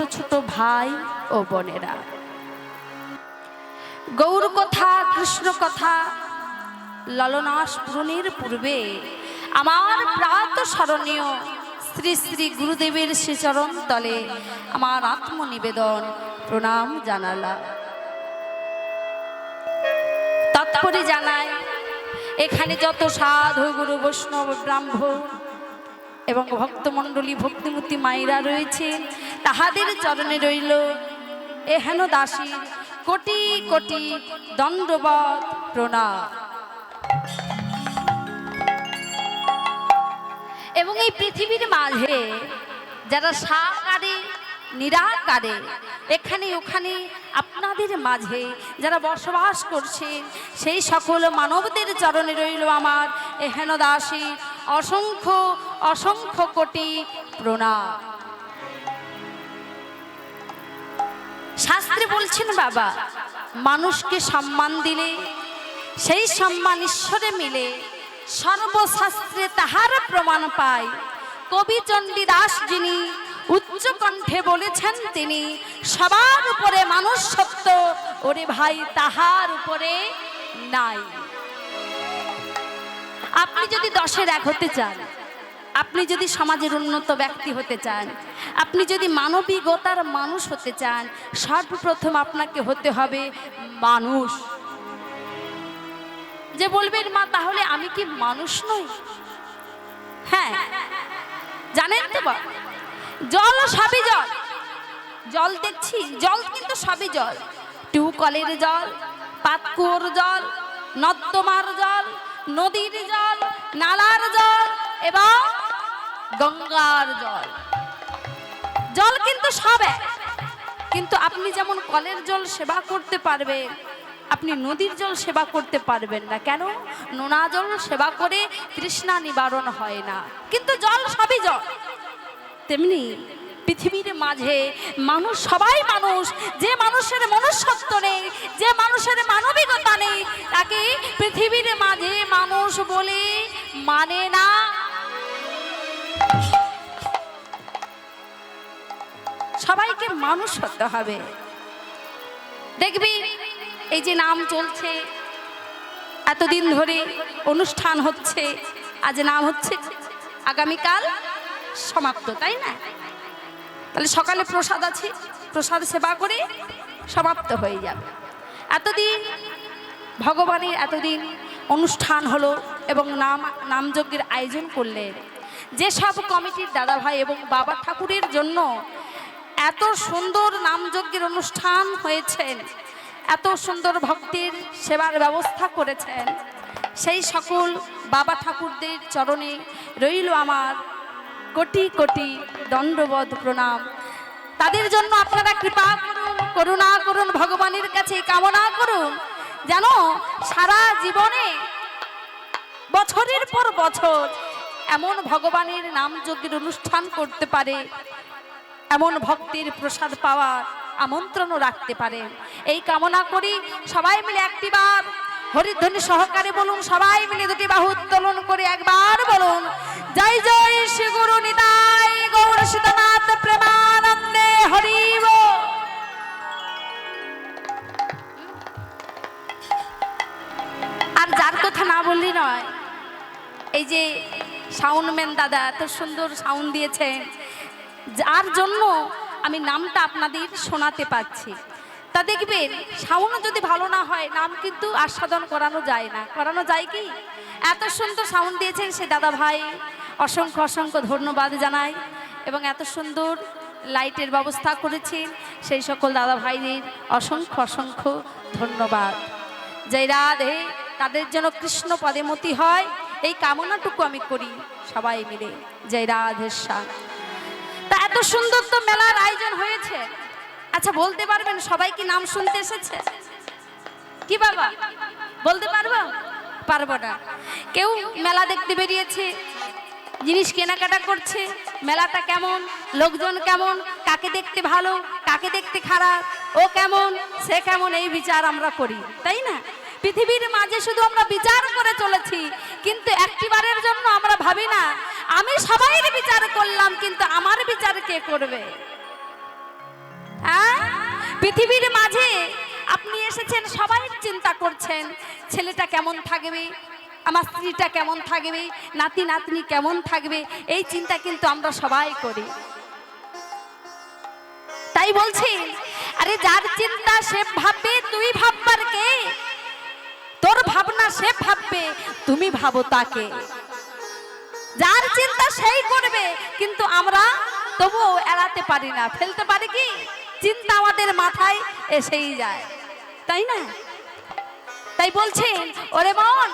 ছোট ছোট ভাই ও বোনেরা। গৌর কথা, কৃষ্ণ কথা, ললনাশ পূরণের পূর্বে আমার প্রাত স্মরণীয় শ্রী শ্রী গুরুদেবের শ্রীচরণ তলে আমার আত্মনিবেদন প্রণাম জানালা তাৎপর্য জানায় এখানে যত সাধু, গুরু, বৈষ্ণব, ব্রাহ্মণ এবং ভক্তমণ্ডলী ভক্তিমূর্তি মায়েরা রয়েছে। তাহাদের চরণে রইল এহেন দাসী কোটি কোটি দণ্ডবত প্রণাম। এবং এই পৃথিবীর মাঝে যারা সাকারে নিরাকারে, এখানে ওখানে আপনাদের মাঝে যারা বসবাস করছেন সেই সকল মানবদের চরণে রইল আমার এহেন দাসী অসংখ্য অসংখ্য কোটি প্রণাম। শাস্ত্রে বলছেন, বাবা, মানুষকে সম্মান দিলে, সেই সম্মান ঈশ্বরে মিলে, সর্বশাস্ত্রে তাহার প্রমাণ পায়। কবি চণ্ডীদাস যিনি উচ্চ কণ্ঠে বলেছেন, তিনি, সবার উপরে মানুষ সত্য, ওরে ভাই, তাহার উপরে নাই। আপনি যদি দশের এক হতে চান, আপনি যদি সমাজের উন্নত ব্যক্তি হতে চান, আপনি যদি মানবিকতার মানুষ হতে চান, সর্বপ্রথম আপনাকে হতে হবে মানুষ। যে বলবেন, মা, তাহলে আমি কি মানুষ নই? হ্যাঁ জানেন তো জল সবই জল। জল দেখছি, জল কিন্তু সবই জল। টিউকলের জল, পাতকুয়োর জল, নর্দমার জল নদীর জল, নালার জল এবং গঙ্গার জল। জল কিন্তু সব এক। কিন্তু আপনি যেমন কলের জল সেবা করতে পারবেন, আপনি নদীর জল সেবা করতে পারবেন না কেন? নোনা জল সেবা করে তৃষ্ণা নিবারণ হয় না। কিন্তু জল সবই জল। তেমনি পৃথিবীর মাঝে মানুষ, সবাই মানুষ, যে মানুষের মনুষ্যত্ব নেই, যে মানুষের মানবিকতা নেই, তাকে পৃথিবীর মাঝে মানুষ বলে মানে না। সবাইকে মানুষ হতে হবে। দেখবি, এই যে নাম চলছে, এতদিন ধরে অনুষ্ঠান হচ্ছে, আজ নাম হচ্ছে আগামীকাল সমাপ্ত, তাই না? তাহলে সকালে প্রসাদ আছে, প্রসাদ সেবা করে সমাপ্ত হয়ে যাবে। এতদিন ভগবানের এতদিন অনুষ্ঠান হলো এবং নাম, নামযজ্ঞের আয়োজন করলেন। যেসব কমিটির দাদাভাই এবং বাবা ঠাকুরের জন্য এত সুন্দর নামযজ্ঞের অনুষ্ঠান হয়েছেন, এত সুন্দর ভক্তির সেবার ব্যবস্থা করেছেন, সেই সকল বাবা ঠাকুরদের চরণে রইল আমার কোটি কোটি দণ্ডবধ প্রণাম। তাদের জন্য আপনারা কৃপা করুন, করুণা করুন, ভগবানের কাছে কামনা করুন, যেন সারা জীবনে বছরের পর বছর এমন ভগবানের নাম যজ্ঞের অনুষ্ঠান করতে পারে, এমন ভক্তির প্রসাদ পাওয়ার আমন্ত্রণও রাখতে পারেন এই কামনা করি সবাই মিলে একটিবার হরিধ্বনি সহকারে বলুন, সবাই মিলে দুটি বাহু উত্তোলন করে একবার বলুন, জয় জয় শ্রী গুরু নিতাই গৌর সীতানাথ প্রেমানন্দে হরিব আর যার কথা না বললি নয়, এই যে সাউন্ডম্যান দাদা, এত সুন্দর সাউন্ড দিয়েছেন, যার জন্য আমি নামটা আপনাদের শোনাতে পাচ্ছি তা দেখবেন সাউন্ড যদি ভালো না হয়, নাম কিন্তু আস্বাদন করানো যায় না। করানো যায় কি? এত সুন্দর সাউন্ড দিয়েছেন সে দাদা ভাই। অসংখ্য অসংখ্য ধন্যবাদ জানাই। এবং এত সুন্দর লাইটের ব্যবস্থা করেছেন সেই সকল দাদা ভাইদের। অসংখ্য অসংখ্য ধন্যবাদ। জয় রাধে। তাদের যেন কৃষ্ণ পদে মতি হয়, এই কামনাটুকু আমি করি সবাই মিলে। জয় রাধে শ্যাম তা এত সুন্দর তো মেলার আয়োজন হয়েছে। আচ্ছা বলতে পারবেন সবাই কি নাম শুনতে এসেছে? কি বাবা? বলতে পারব? পারব না। কেউ মেলা দেখতে বেরিয়েছে, জিনিস কেনাকাটা করছে, মেলাটা কেমন, লোকজন কেমন, কাকে দেখতে ভালো, কাকে দেখতে খারাপ, ও কেমন, সে কেমন, এই বিচার আমরা করি, তাই না? পৃথিবীর মাঝে শুধু আমরা বিচার করে চলেছি, কিন্তু একটিবারের জন্য আমরা ভাবি না, আমি সবাইয়ের বিচার করলাম, কিন্তু আমার বিচার কে করবে? পৃথিবীর মাঝে আপনি এসেছেন, সবাই চিন্তা করছেন, ছেলেটা কেমন থাকবে? আমার স্ত্রীটা কেমন থাকবে? নাতি, নাতনি কেমন থাকবে? এই চিন্তা কিন্তু আমরা সবাই করি। তাই বলছি, আরে যার চিন্তা সে ভাববে, তুই ভাববার কে? তোর ভাবনা সে ভাববে, তুমি ভাবো তাকে। যার চিন্তা সেই করবে, কিন্তু আমরা তবুও এড়াতে পারি না। ফেলতে পারি কি? চিন্তা আমাদের মাথায় এসেই যায়। তাই না? তাই বলছেন, ওরে মন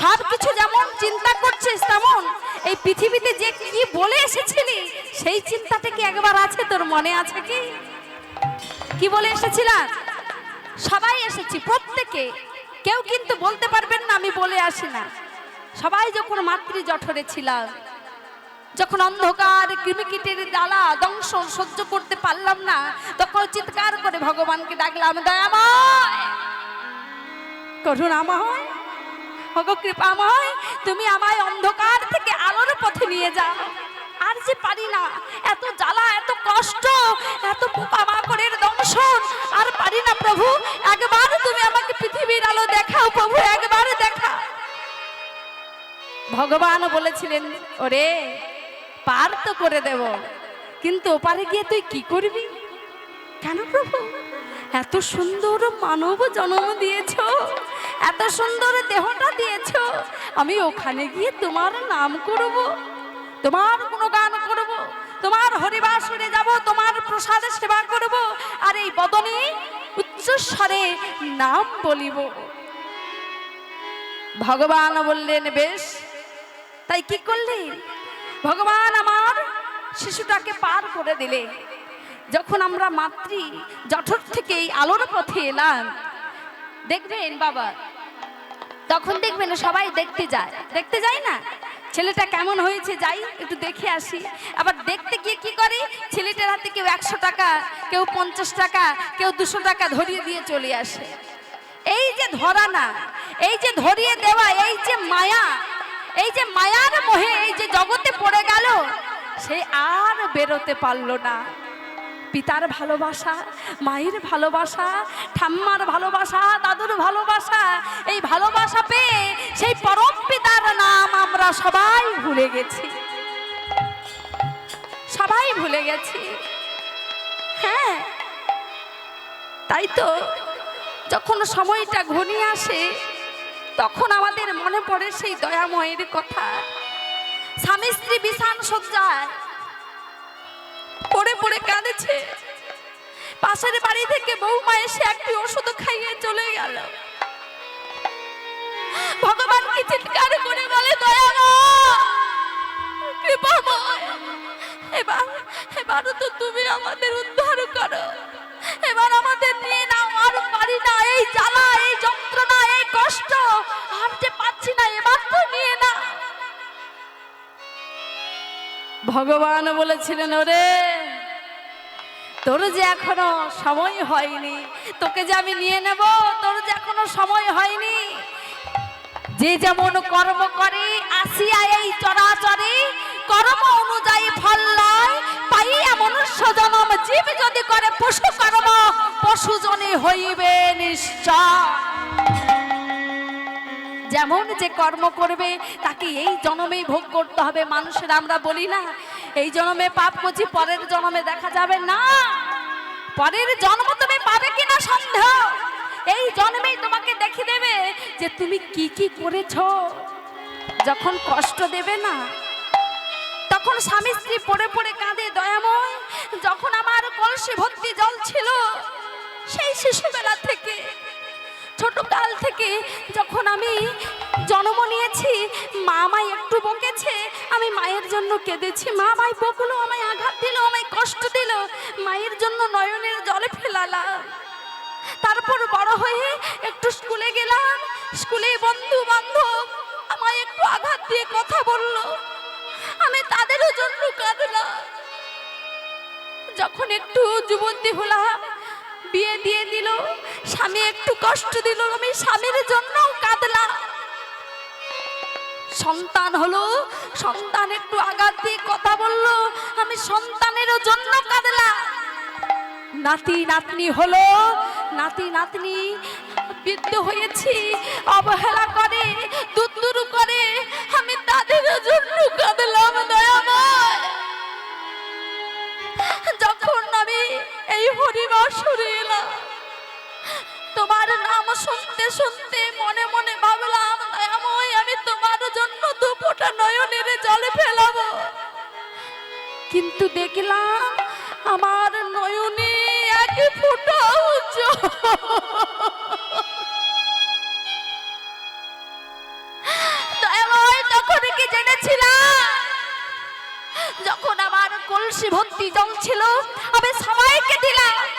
সব কিছু যেমন চিন্তা করছিস তেমন, এই পৃথিবীতে যে কি বলে এসেছিলি, সেই চিন্তাটা কি একবার আছে তোর মনে আছে কি? কি বলে এসেছিলাম? সবাই এসেছি, প্রত্যেকে। কেউ কিন্তু বলতে পারবেন না আমি বলে আসি না। সবাই যখন মাতৃ জঠরে ছিলাম যখন অন্ধকার কৃমিকীটের জ্বালা দংশন সহ্য করতে পারলাম না, তখন চিৎকার করে ভগবানকে ডাকলাম, দয়াময়! তুমি আমায় অন্ধকার থেকে আলোর পথে নিয়ে যাও। আর যে পারি না, এত জ্বালা, এত কষ্ট, এত পোকামাকড়ের দংশন, আর পারি না প্রভু। একবার তুমি আমাকে পৃথিবীর আলো দেখাও প্রভু, একবার দেখা ভগবান বলেছিলেন, ওরে পার তো করে দেব। কিন্তু ওপারে গিয়ে তুই কি করবি? কেন প্রভু? এত সুন্দর মানব জন্ম দিয়েছ। এত সুন্দর দেহটা দিয়েছ। আমি ওখানে গিয়ে তোমার নাম করব। তোমার কোনো গান করব। তোমার হরিবাসরে যাব। তোমার প্রসাদে সেবা করব। আর এই বদনে উচ্চস্বরে নাম বলিব। ভগবান বললেন, বেশ, তাই কি করলেন ভগবান আমার শিশুটাকে পার করে দিলে। যখন আমরা মাতৃ জঠর থেকে এই আলোর পথে এলাম, দেখবেন বাবা, তখন দেখবেন সবাই দেখতে যায়। দেখতে যায় না? ছেলেটা কেমন হয়েছে? যাই, একটু দেখে আসি। আবার দেখতে গিয়ে কি করে? ছেলেটার হাতে কেউ একশো টাকা, কেউ পঞ্চাশ টাকা, কেউ দুশো টাকা ধরিয়ে দিয়ে চলে আসে। এই যে ধরা না, এই যে ধরিয়ে দেওয়া, এই যে মায়া এই যে মায়ার মোহে এই যে জগতে পড়ে গেল, সে আর বেরোতে পারল না। পিতার ভালোবাসা, মায়ের ভালোবাসা, ঠাম্মার ভালোবাসা, দাদুর ভালোবাসা, এই ভালোবাসা পেয়ে সেই পরম পিতার নাম আমরা সবাই ভুলে গেছি। সবাই ভুলে গেছি। হ্যাঁ তাই তো যখন সময়টা ঘনিয়ে আসে তখন আমাদের মনে পড়ে সেই দয়াময়ের কথা। স্বামী স্ত্রী বিছান সজ্জায় পড়ে পড়ে কাঁদেছে। পাশের বাড়ি থেকে বৌমা এসে একটি ওষুধ খাইয়ে চলে গেল। ভগবান ভগবানকে চিৎকার করে বলে এবার এবার তো তুমি আমাদের উদ্ধার করো। এবার আমাদের নিয়ে নাও, আর পারি না। এই জ্বালা, এই যন্ত্রণা, এই কষ্ট ভগবান বলেছিলেন, ওরে, তোর যে এখনও সময় হয়নি, তোকে যে আমি নিয়ে নেব, তোর যে এখনও সময় হয়নি। যে যেমন কর্ম করে, আসিয়া এই চরাচরে, কর্ম অনুযায়ী ফল লয় পাইয়া মনুষ্য জনম জীব যদি করে, পশু কর্ম, পশু জনে হইবে নিশ্চয়। যেমন যে কর্ম করবে, তাকে এই জন্মেই ভোগ করতে হবে। মানুষের আমরা বলি না, এই জন্মে পাপ করছি, পরের জন্মে দেখা যাবে না। পরের জন্ম তুমি পাবে কিনা সন্দেহ? এই জন্মেই তোমাকে দেখে দেবে যে তুমি কি কি করেছ। যখন কষ্ট দেবে না, তখন স্বামী স্ত্রী পড়ে পড়ে কাঁদে দয়াময়। যখন আমার কলসি ভর্তি জল ছিল, সেই শিশুবেলা থেকে ছোট কাল থেকে যখন আমি জন্ম নিয়েছি, মা আমায় একটু বকেছে, আমি মায়ের জন্য কেঁদেছি। মা আমায় বকলো, আমায় আঘাত দিল, আমায় কষ্ট দিল, মায়ের জন্য নয়নের জলে ফেলালাম। তারপর বড় হয়ে একটু স্কুলে গেলাম, স্কুলে বন্ধু বান্ধব আমায় একটু আঘাত দিয়ে কথা বলল। আমি তাদেরও জন্য কাঁদলাম। যখন একটু যুবতী হলাম বিয়ে দিয়ে দিল। স্বামী একটু কষ্ট দিল, আমি স্বামীর জন্য কাঁদলাম। সন্তান হলো, সন্তান একটু আঘাত দিয়ে কথা বলল, আমি সন্তানেরও জন্য কাঁদলাম। নাতি নাতনি হলো, নাতি নাতনি বৃদ্ধ হয়েছি, অবহেলা করে দূর করে, আমি তাদের জন্য কাঁদলাম, দয়াময়। যখন আমি শুনতে শুনতে মনে মনে ভাবলাম, দয়াময়, আমি তোমার জন্য দুপোটা নয়নের জলে ফেলাবো। কিন্তু দেখলাম আমার নয়নে এক জল। দয়াময়, তখন কি জেনেছিলাম? যখন আমার কলসি ভর্তি জল ছিল, আমি সবাইকে দিলাম।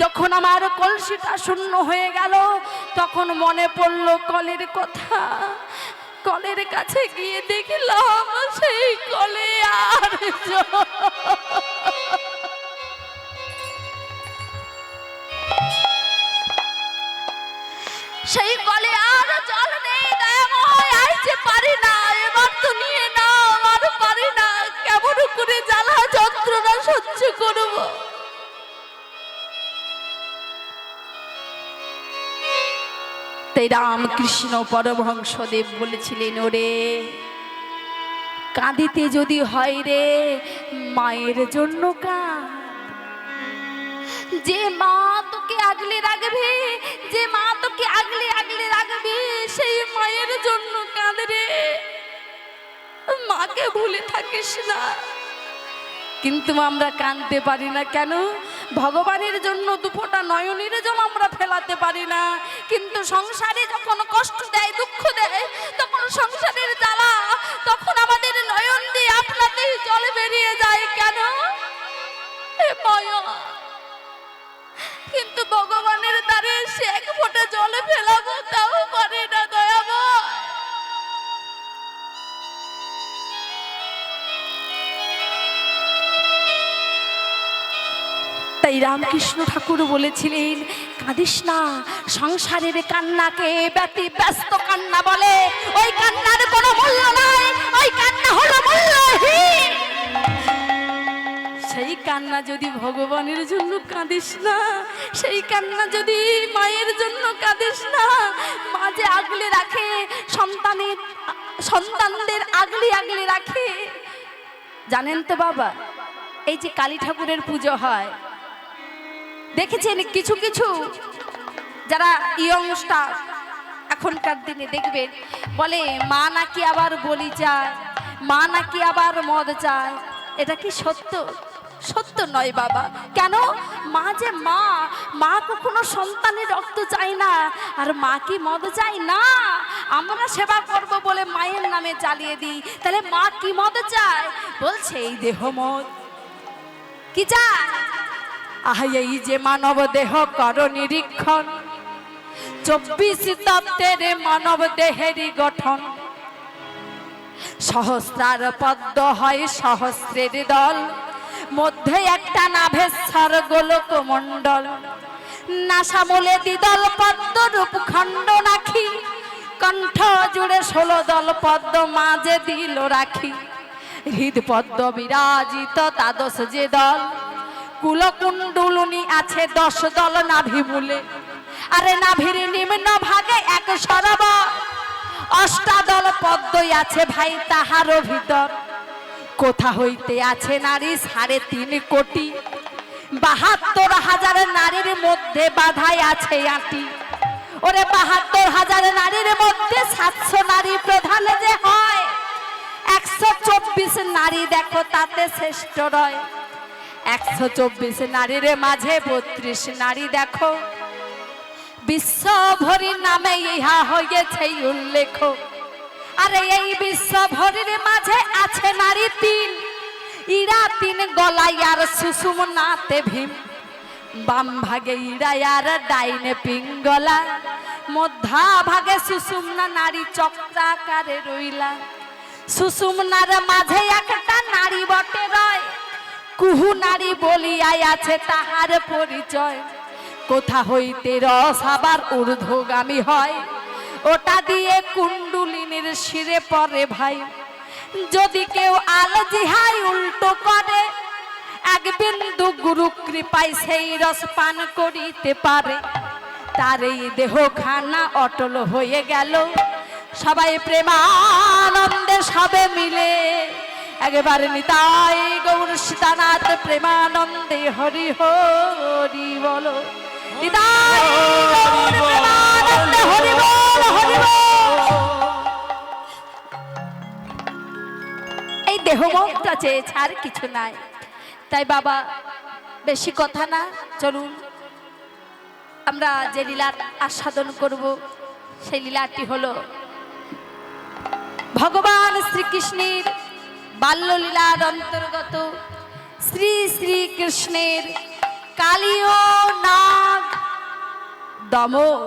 যখন আমার কলসিটা শূন্য হয়ে গেল, তখন মনে পড়ল কলের কথা। কলের কাছে গিয়ে দেখলাম সেই কলে আর সেই কলে আর জল নেই আইতে পারি না, এবার তো নিয়ে না আমার পারি না। কেমন করে জ্বালা যন্ত্রণা সহ্য করব? তাই রামকৃষ্ণ পরমহংসদেব বলেছিলেন, ওরে, কাঁদিতে যদি হয় রে, মায়ের জন্য কাঁদ। যে মা তোকে আগলে রাখবে, যে মা তোকে আগলে আগলে রাখবে, সেই মায়ের জন্য কাঁদে রে। মাকে ভুলে থাকিস না। কিন্তু আমরা কাঁদতে পারি না কেন? ভগবানের জন্য দুপোটা নয়নের জল ফেলাতে পারি না। কিন্তু সংসারে যখন কষ্ট দেয়, দুঃখ দেয়, তখন সংসারের জ্বালা, তখন আমাদের নয়ন দিয়ে আপনাতেই জল বেরিয়ে যায়। কেন? কিন্তু ভগবানের দ্বারে সে এক ফোঁটা জলে ফেলাবো, তাও পারে না দয়াময় তাই রামকৃষ্ণ ঠাকুর বলেছিলেন কাঁদিস না। সংসারের কান্নাকে ব্যতি ব্যস্ত কান্না বলে। ওই কান্নার কোনো মূল্য নাই, ওই কান্না হলো মূল্যহীন। সেই কান্না যদি ভগবানের জন্য কাঁদিস না, সেই কান্না যদি মায়ের জন্য কাঁদিস না, মা যে আগলে রাখে, সন্তানের, সন্তানদের আগলে আগলে রাখে। জানেন তো বাবা, এই যে কালী ঠাকুরের পুজো হয় দেখেছেন কিছু কিছু? যারা ইয়ং স্টার, এখনকার দিনে দেখবেন, বলে, মা নাকি আবার বলি চায়, মা নাকি আবার মদ চায়। এটা কি সত্য? সত্য নয় বাবা। কেন? মা যে মা মা কখনো সন্তানের রক্ত চায় না, আর মা কি মদ চায়? না! আমরা সেবা করব বলে মায়ের নামে চালিয়ে দিই। তাহলে মা কি মদ চায়? বলছে, এই দেহ মদ। কি চায়? আহ, এই যে মানব দেহ কর নিরীক্ষণ। চব্বিশ তত্ত্বের মানব দেহেরই গঠন। সহস্রার পদ্ম হয় সহস্রের দল। মধ্যে একটা নাভেশ্বর গোলক মণ্ডল নাসামূলে দ্বিদল পদ্ম রূপ খণ্ড নাখি। কণ্ঠ জুড়ে ষোলো দল পদ্ম মাঝে দিল রাখি। হৃদ পদ্ম বিরাজিত তাদশ যে দল। কুলকুণ্ডুলুনি আছে দশ দল নাভি মূলে। আরে নাভির নিম্ন ভাগে এক সরব। অষ্টাদল পদ্মই আছে ভাই তাহারও ভিতর। কোথা হইতে আছে নারী সাড়ে তিন কোটি। বাহাত্তর হাজার নারীর মধ্যে বাধাই আছে আটি। ওরে বাহাত্তর হাজার নারীর মধ্যে সাতশো নারী প্রধান যে হয়। একশো চব্বিশ নারী দেখো তাতে শ্রেষ্ঠ রয়। একশো চব্বিশ নারীর মাঝে বত্রিশ নারী দেখো। বিশ্ব ভরির নামে ইহা হয়েছে উল্লেখ। আরে এই বিশ্ব ভরির মাঝে আছে নারী তিন। ইরা তিন গলাই আর সুষুম নাতে ভীম। বাম ভাগে ইরা আর ডাইনে পিঙ্গলা মধ্যা ভাগে সুষুম্না নারী চক্রাকারে রইলা। সুষুম্নার মাঝে একটা নারী বটে রয়। কুহু নারী বলিয়াই আছে তাহার পরিচয়। কোথা হইতে রস আবার ঊর্ধ্বগামী হয়? ওটা দিয়ে কুণ্ডুলিনীর শিরে পরে ভাই। যদি কেউ আল জিহাই উল্টো করে, এক বিন্দু গুরু কৃপায় সেই রস পান করিতে পারে। তার এই দেহ খানা অটল হয়ে গেল। সবাই প্রেমানন্দে সবে মিলে। একেবারে নিতাই গৌর সীতানাথ প্রেমানন্দে হরি হরি বলো। নিতাই এই দেহমনটা চেয়েছে, আর কিছু নাই। তাই বাবা, বেশি কথা না, চলুন। আমরা যে লীলার আস্বাদন করব, সেই লীলাটি হলো ভগবান শ্রীকৃষ্ণের বাল্যলীলার অন্তর্গত শ্রী শ্রী কৃষ্ণের কালীয় নাগ দমন।